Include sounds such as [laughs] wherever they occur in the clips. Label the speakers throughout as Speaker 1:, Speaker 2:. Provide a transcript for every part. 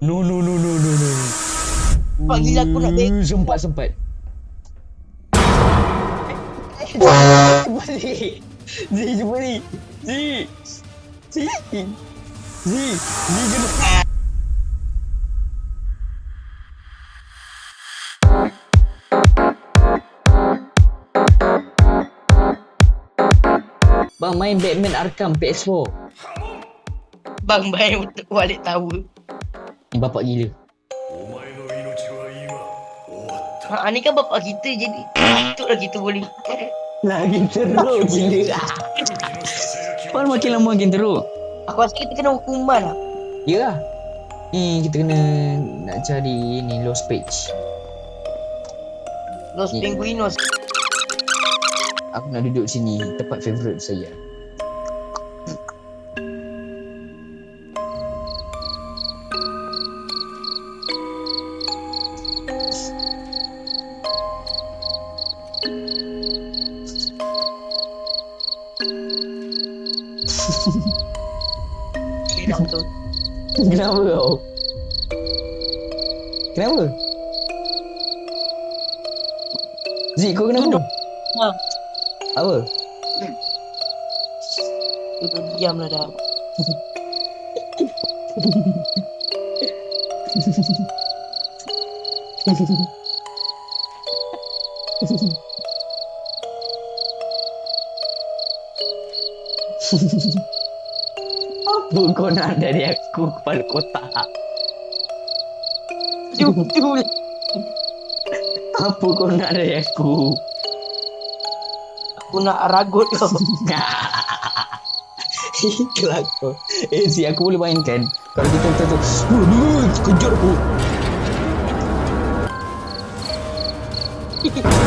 Speaker 1: No no no no no no.
Speaker 2: Pak gila aku nak
Speaker 1: Uh, Sempat sempat. Ni. Zi cepat ni. Zi. Zi. Zi. Zi kena. Bang main Batman Arkham PS4
Speaker 2: Bang main untuk balik tower.
Speaker 1: Bapak gila.
Speaker 2: Ha, ni kan bapak kita jadi Tutlah kita boleh.
Speaker 1: Lagi teruk gila. Pan makin lama makin teruk.
Speaker 2: Aku rasa kita kena hukuman lah.
Speaker 1: Ya lah Ni kita kena nak cari ni lost page.
Speaker 2: Los
Speaker 1: Ya.
Speaker 2: Penguinos
Speaker 1: Aku nak duduk sini tempat favourite saya Kenapa kau? Kenapa? Zik kau kenapa?
Speaker 2: Ha
Speaker 1: Apa?
Speaker 2: Itu diam lah dah
Speaker 1: Apa kau nak dari aku kepala
Speaker 2: jom
Speaker 1: Apa kau nak dari aku?
Speaker 2: Aku nak ragut kau.
Speaker 1: Kelak kau Eh si aku boleh mainkan. Kalau kita kata tu. "Wuh, Kejut aku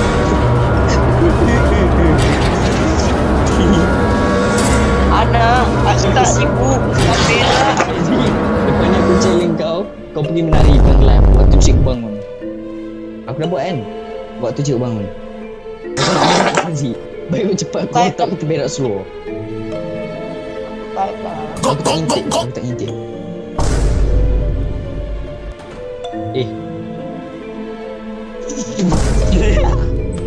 Speaker 1: [laughs]
Speaker 2: tak sibuk Tapi lah
Speaker 1: ni aku challenge kau Kau pergi menari pelan-pelan Waktu cik bangun. Aku dah buat kan? Waktu cik bangun. Baik kau cepat Kau tak kita berak slow Aku tak intip Aku tak Eh.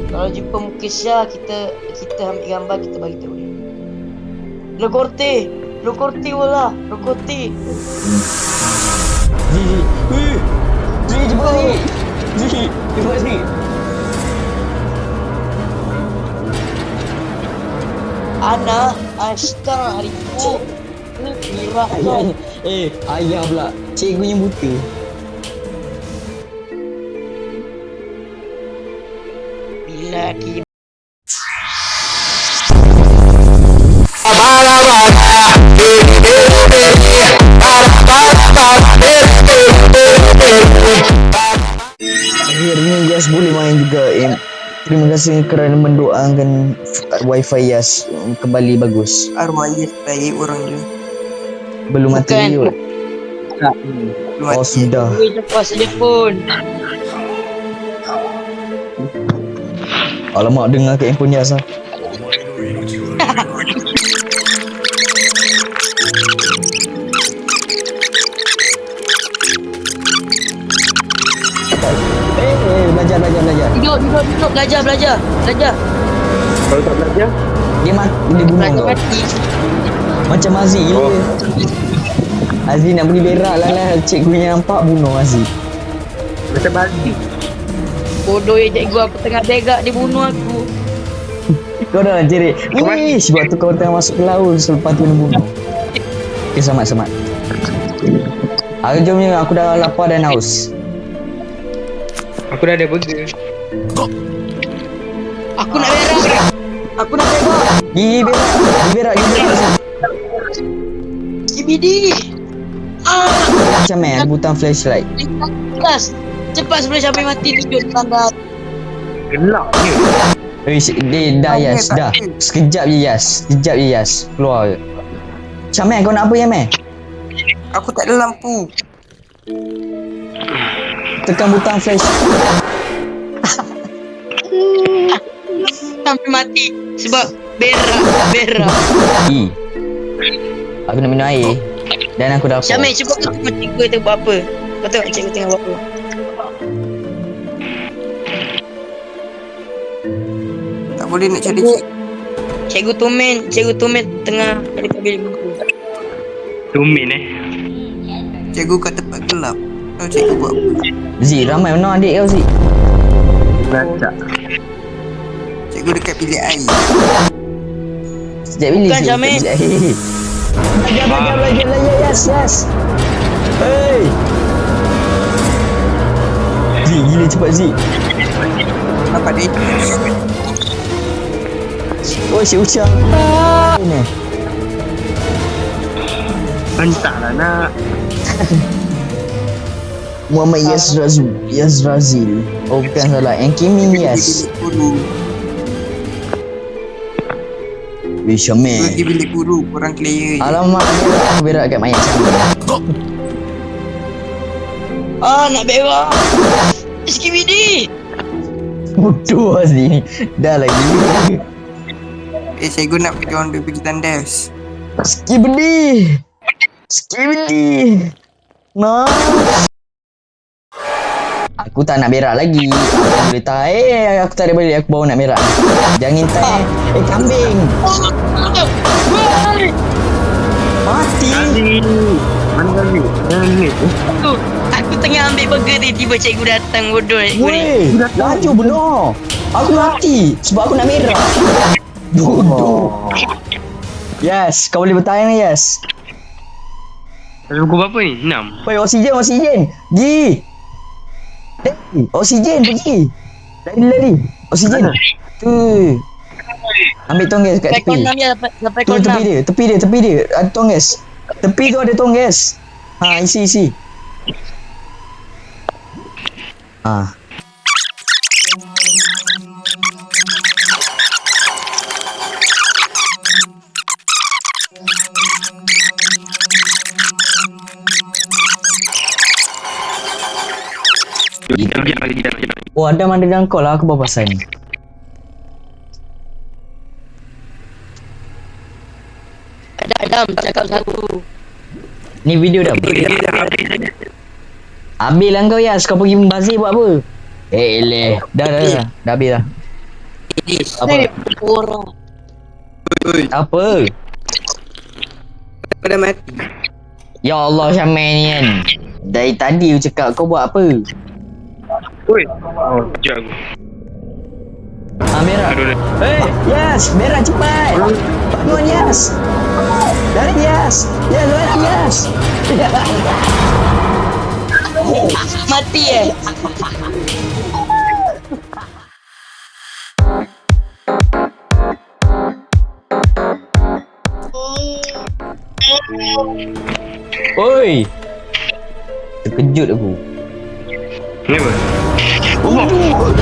Speaker 2: Kalau jumpa muka Syah Kita Kita ambil gambar Kita bagi tahu dia. Lo korte wala
Speaker 1: Zik Zik Eh Zik cepat Zik Zik Cepat Zik
Speaker 2: Ana Ashtar kau.
Speaker 1: Ayah [laughs] Eh ayah pula. Cikgunya buta
Speaker 2: Bila kita
Speaker 1: Terima kasih kerana mendoakan wifi Yas kembali bagus.
Speaker 2: Arwah Yes baik orang dia
Speaker 1: Belum mati
Speaker 2: Bukan.
Speaker 1: yuk.
Speaker 2: Belum
Speaker 1: Oh
Speaker 2: mati.
Speaker 1: sudah.
Speaker 2: Lepas telefon
Speaker 1: Alamak dengar ke handphone Yas lah. Belajar, belajar, belajar.
Speaker 2: Duduk duduk duduk Belajar belajar Belajar
Speaker 3: Kalau tak belajar
Speaker 1: Dia mati, dia bunuh
Speaker 2: Belajar
Speaker 1: kau.
Speaker 2: mati
Speaker 1: Macam Aziz gila.
Speaker 3: Oh.
Speaker 1: Aziz nak pergi berak lah lah. Cikgunya nampak bunuh Aziz.
Speaker 3: Macam balik
Speaker 2: Bodoh ya cikgu aku tengah begak Dia bunuh aku
Speaker 1: Kau dah jerit. Wish, waktu kau tengah masuk ke laut selepas tu kena bunuh. Okay, selamat, selamat. Aku jom ni, aku dah lapar dan haus.
Speaker 3: Aku dah ada burger.
Speaker 2: Aku nak berak. Aku nak berak.
Speaker 1: Gigi berak, gigi berak, gigi berak.
Speaker 2: CBD Ah.
Speaker 1: Macam ada butang flashlight.
Speaker 2: Kelas Cepat sebelum Syamil mati Tunjuk tanda
Speaker 3: Gelap ni
Speaker 1: Eh, si- dia dah Yas, dah. Sekejap je Yas, sekejap je Yas. Keluar je. Macam kau nak apa ya meh?
Speaker 2: Aku tak ada lampu
Speaker 1: Tekan butang flash.
Speaker 2: Sampai mati Sebab berak Berak
Speaker 1: I. Aku nak minum air. Dan aku dah.
Speaker 2: Syamil cuba kau tengok cikgu tu buat apa Kau tengok cikgu tengah buat apa.
Speaker 4: Tak boleh nak cari cik.
Speaker 2: Cikgu Tumen, cikgu Tumen tengah ada kat bilik buku.
Speaker 3: Tumin eh.
Speaker 4: Cikgu kat tempat gelap. Tahu cikgu buat apa?
Speaker 1: Zi, ramai mana adik kau Zi?
Speaker 3: Racak.
Speaker 4: Cikgu dekat bilik air.
Speaker 1: Sejak bila
Speaker 2: Bukan,
Speaker 1: Zi?
Speaker 2: Syamil.
Speaker 1: Sejak- Hei. Belajar, belajar, belajar, belajar. Yes, [laughs] yes. Hey. Zi, gila cepat Zi.
Speaker 4: Nampak dia?
Speaker 1: Oh, si Ucang. Ini.
Speaker 3: Entahlah nak. [laughs]
Speaker 1: Muhammad Yazrazul. Yazrazil. Oh, bukan salah. Yang Kimi Yas.
Speaker 4: Bilik guru.
Speaker 1: Wih,
Speaker 4: Pergi
Speaker 1: Syamil.
Speaker 4: bilik guru. Korang clear je.
Speaker 1: Alamak, dia dah berak kat mayat Syamil.
Speaker 2: Ah, nak berak. Skibidi.
Speaker 1: Bodoh Azli ni. Dah lagi.
Speaker 4: Eh, cikgu nak pergi orang dia pergi tandas.
Speaker 1: Skibidi. Skibidi. No. Aku tak nak berak lagi. Aku boleh tahan. Eh, aku tak ada balik. Aku bawa nak berak. Jangan intai. Eh, kambing. Mati.
Speaker 3: Kali. Mana kali? Mana ni?
Speaker 2: Aku, aku tengah ambil burger ni tiba cikgu datang bodoh cikgu ni.
Speaker 1: Weh, laju benar. Aku mati sebab aku nak berak. Bodoh. Yes, kau boleh bertahan yes.
Speaker 3: Ada buku berapa ni? Enam.
Speaker 1: Woi, oksigen, oksigen. Gi. Eh, oksigen pergi. Lari, lari. Oksigen. Tu. Ambil tonggas kat tepi.
Speaker 2: sampai,
Speaker 1: Tu tepi dia, tepi dia, tepi dia. Ada tonggas. Tepi tu ada tonggas. Ha, isi, isi. Ha.
Speaker 3: Sekejap.
Speaker 1: Oh, Adam ada dengan kau lah. Aku bawa pasal ni.
Speaker 2: Adam, Adam, cakap satu.
Speaker 1: Ni video dah. Habis lah kau Yas. Kau pergi membazir buat apa? Eh, leh. Dah, dah, dah. Dah habis dah. Apa?
Speaker 2: Orang.
Speaker 1: Apa?
Speaker 4: Kau dah mati.
Speaker 1: Ya Allah Syamil ni kan. Dari tadi aku cakap kau buat apa?
Speaker 3: Oi. Oh.
Speaker 1: Ha, merah.
Speaker 3: Aduh, dah.
Speaker 1: Eh, yes. Merah cepat. Bangun, yes. Lari, yes. Yes, lari, yes. [laughs]
Speaker 2: Mati eh.
Speaker 1: Oi. Terkejut aku.
Speaker 3: Ni apa?
Speaker 2: Mampus.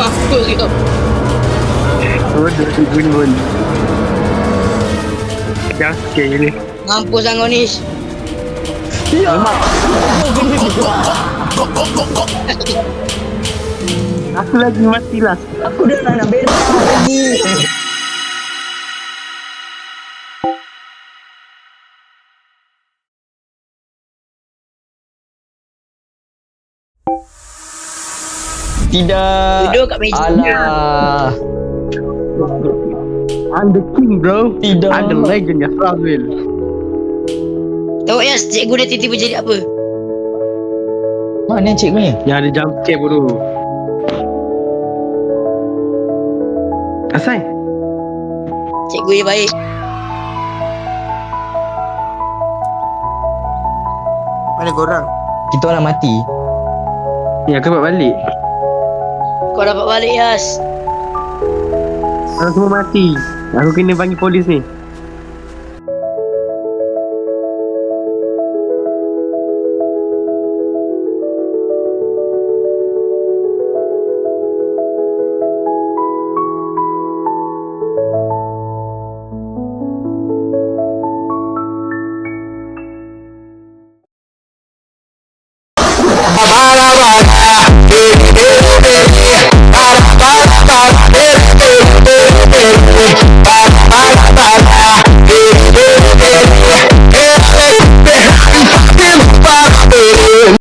Speaker 2: Mampus kau.
Speaker 3: Oh, ni.
Speaker 2: Mampus kau ni.
Speaker 3: Aku lagi mati lah.
Speaker 1: Aku dah tak nak berak lagi. Tidak.
Speaker 2: Duduk kat meja.
Speaker 1: Alah.
Speaker 3: I'm the king, bro.
Speaker 1: Tidak.
Speaker 3: I'm the legend, ya Frazil.
Speaker 2: Tahu ya, cikgu dia tiba-tiba jadi apa?
Speaker 1: Mana cikgunya?
Speaker 3: Yang ada jump scare bodoh. Asai.
Speaker 2: Cikgu dia baik.
Speaker 4: Mana korang?
Speaker 1: Kita orang mati.
Speaker 3: Ni aku dapat balik.
Speaker 2: Kau dapat balik Yas.
Speaker 3: Orang semua mati. Aku kena panggil polis ni.